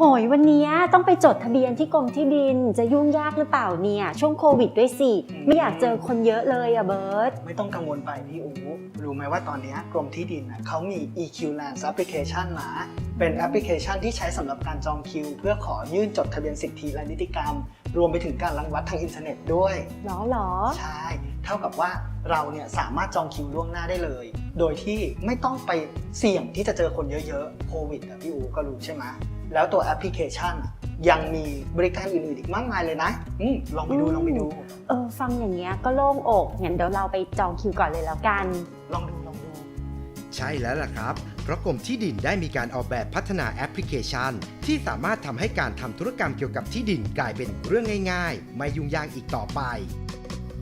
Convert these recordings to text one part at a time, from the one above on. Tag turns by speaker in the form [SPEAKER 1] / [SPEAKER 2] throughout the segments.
[SPEAKER 1] โหยวันเนี้ยต้องไปจดทะเบียนที่กรมที่ดินจะยุ่งยากหรือเปล่าเนี่ย ช่วงโควิดด้วยสิ ไม่อยากเจอคนเยอะเลยอะเบิร์ต
[SPEAKER 2] ไม่ต้องกังวลไปพี่อูรู้ไหมว่าตอนนี้กรมที่ดินน่ะเขามี EQ Land Application นะเป็นแอปพลิเคชันที่ใช้สำหรับการจองคิว เพื่อขอยื่นจดทะเบียนสิทธิและนิติกรรม รวมไปถึงการรังวัดทางอินเทอร์เน็ตด้วย
[SPEAKER 1] หรอหรอ
[SPEAKER 2] ใช่ เท่ากับว่าเราเนี่ยสามารถจองคิวล่วงหน้าได้เลย โดยที่ไม่ต้องไปเสี่ยงที่จะเจอคนเยอะๆโควิดอะพี่อูก็รู้ใช่ไหม แล้วตัวแอปพลิเคชันอะยังมีบริการอื่นๆอีกมากมายเลยนะอืมลองไปดู
[SPEAKER 1] อืม
[SPEAKER 2] ลองไปดู
[SPEAKER 1] เออฟังอย่างเงี้ยก็โล่งอกงั้นเดี๋ยวเราไปจองคิวก่อนเลยแล้วกัน
[SPEAKER 2] ลองดูลองดู
[SPEAKER 3] ใช่แล้วล่ะครับ เพราะกรมที่ดินได้มีการออกแบบพัฒนาแอปพลิเคชัน ที่สามารถทำให้การทำธุรกรรมเกี่ยวกับที่ดินกลายเป็นเรื่องง่ายๆ ไม่ยุ่งยากอีกต่อไป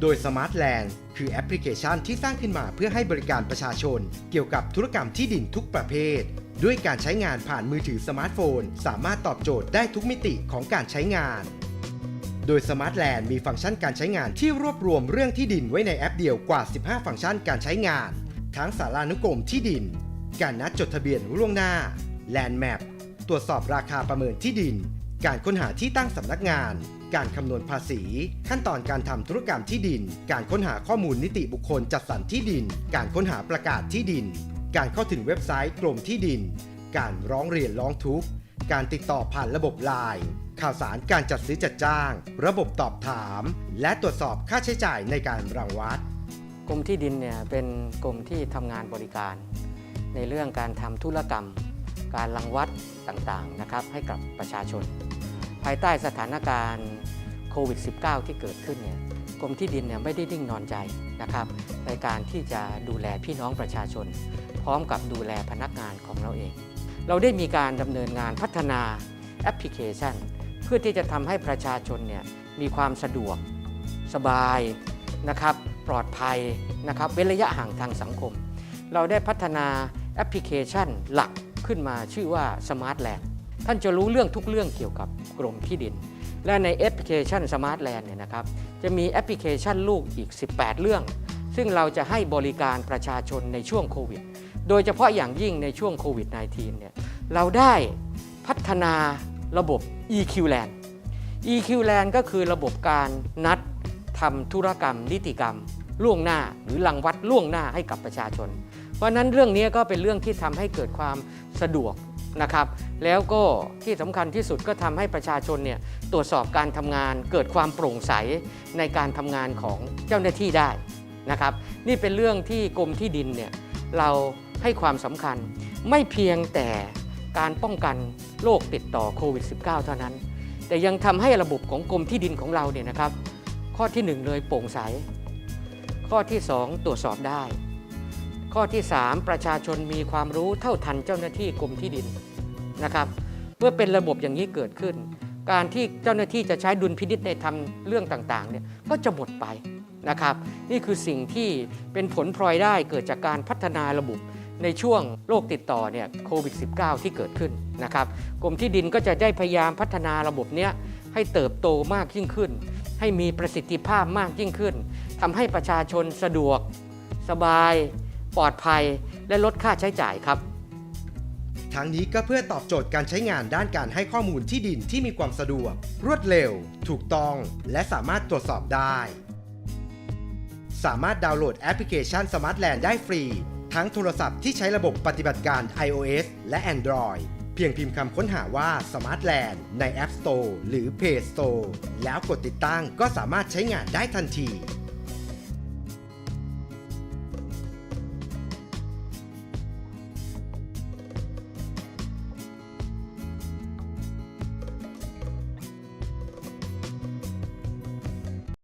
[SPEAKER 3] โดย Smart Land คือแอปพลิเคชันที่สร้างขึ้นมาเพื่อให้บริการประชาชน เกี่ยวกับธุรกรรมที่ดินทุกประเภท ด้วยการใช้งานผ่านมือถือสมาร์ทโฟน สามารถตอบโจทย์ได้ทุกมิติของการใช้งาน โดย Smart Land มีฟังก์ชันการใช้งานที่รวบรวมเรื่องที่ดินไว้ในแอปเดียวกว่า 15 ฟังก์ชันการใช้งาน ทั้งสารานุกรมที่ดิน การนัดจดทะเบียนล่วงหน้า Land Map ตรวจสอบราคาประเมินที่ดิน การค้นหาที่ตั้งสำนักงาน การคำนวณภาษี ขั้นตอนการทำธุรกรรมที่ดิน การค้นหาข้อมูลนิติบุคคลจัดสรรที่ดิน การค้นหาประกาศที่ดิน การเข้าถึงเว็บไซต์กรมที่ดิน การร้องเรียนร้องทุกข์ การติดต่อผ่านระบบไลน์ข่าวสารการจัดซื้อจัดจ้าง ระบบตอบถาม และตรวจสอบค่าใช้จ่ายในการรังวัด
[SPEAKER 4] กรมที่ดินเนี่ยเป็นกรมที่ทำงานบริการ ในเรื่องการทำธุรกรรม การรังวัดต่างๆนะครับให้กับประชาชน ภายใต้สถานการณ์โควิด -19 ที่เกิดขึ้นเนี่ยกรมที่ดินเนี่ยไม่ได้นิ่งนอนใจนะครับในการที่จะดูแลพี่น้องประชาชน ร้อมกับดูแลพนักงานของเราเอง เราได้มีการดำเนินงานพัฒนาแอปพลิเคชัน เพื่อที่จะทำให้ประชาชนเนี่ยมีความสะดวกสบายนะครับปลอดภัยนะครับเว้นระยะห่างทางสังคม เราได้พัฒนาแอปพลิเคชันหลักขึ้นมาชื่อว่า Smart Land ท่านจะรู้เรื่องทุกเรื่องเกี่ยวกับกรมที่ดิน และในแอปพลิเคชัน Smart Land เนี่ยนะครับจะมีแอปพลิเคชันลูกอีก 18 เรื่อง ซึ่งเราจะให้บริการประชาชนในช่วงโควิด โดยเฉพาะอย่างยิ่งในช่วงโควิด -19 เนี่ยเราได้พัฒนาระบบ EQ Land EQ Land ก็คือระบบการนัดทำธุรกรรม นิติกรรม ล่วงหน้าหรือรังวัดล่วงหน้าให้กับประชาชน เพราะฉะนั้นเรื่องนี้ก็เป็นเรื่องที่ทำให้เกิดความสะดวกนะครับแล้วก็ที่สำคัญที่สุดก็ทำให้ประชาชนเนี่ยตรวจสอบการทำงาน เกิดความโปร่งใสในการทำงานของเจ้าหน้าที่ได้นะครับ นี่เป็นเรื่องที่กรมที่ดินเนี่ยเรา ให้ความสำคัญไม่เพียงแต่การป้องกันโรคติดต่อโควิด -19 เท่านั้น แต่ยังทำให้ระบบของกรมที่ดินของเราเนี่ยนะครับ ข้อที่หนึ่งเลยโปร่งใส ข้อที่สองตรวจสอบได้ ข้อที่ 3 ประชาชนมีความรู้เท่าทันเจ้าหน้าที่กรมที่ดินนะครับเมื่อเป็นระบบอย่างนี้เกิดขึ้น การที่เจ้าหน้าที่จะใช้ดุลพินิษในทำเรื่องต่างๆเนี่ยก็จะหมดไปนะครับ นี่คือสิ่งที่เป็นผลพลอยได้เกิดจากการพัฒนาระบบ ในช่วงโรคติดต่อเนี่ยโควิด -19 ที่เกิดขึ้นนะครับกรมที่ดินก็จะได้พยายามพัฒนาระบบเนี้ยให้เติบโตมากยิ่งขึ้น ให้มีประสิทธิภาพมากยิ่งขึ้นทำให้ประชาชนสะดวก สบาย ปลอดภัย และลดค่าใช้จ่ายครับ
[SPEAKER 3] ทั้งนี้ก็เพื่อตอบโจทย์การใช้งานด้านการให้ข้อมูลที่ดินที่มีความสะดวก รวดเร็ว ถูกต้อง และสามารถตรวจสอบได้ สามารถดาวน์โหลดแอปพลิเคชัน Smart Land ได้ฟรี ทั้งโทรศัพท์ที่ใช้ระบบปฏิบัติการ iOS และ Android เพียงพิมพ์คำค้นหาว่า Smart Land ใน App Store หรือ Play Store แล้วกดติดตั้งก็สามารถใช้งานได้ทันที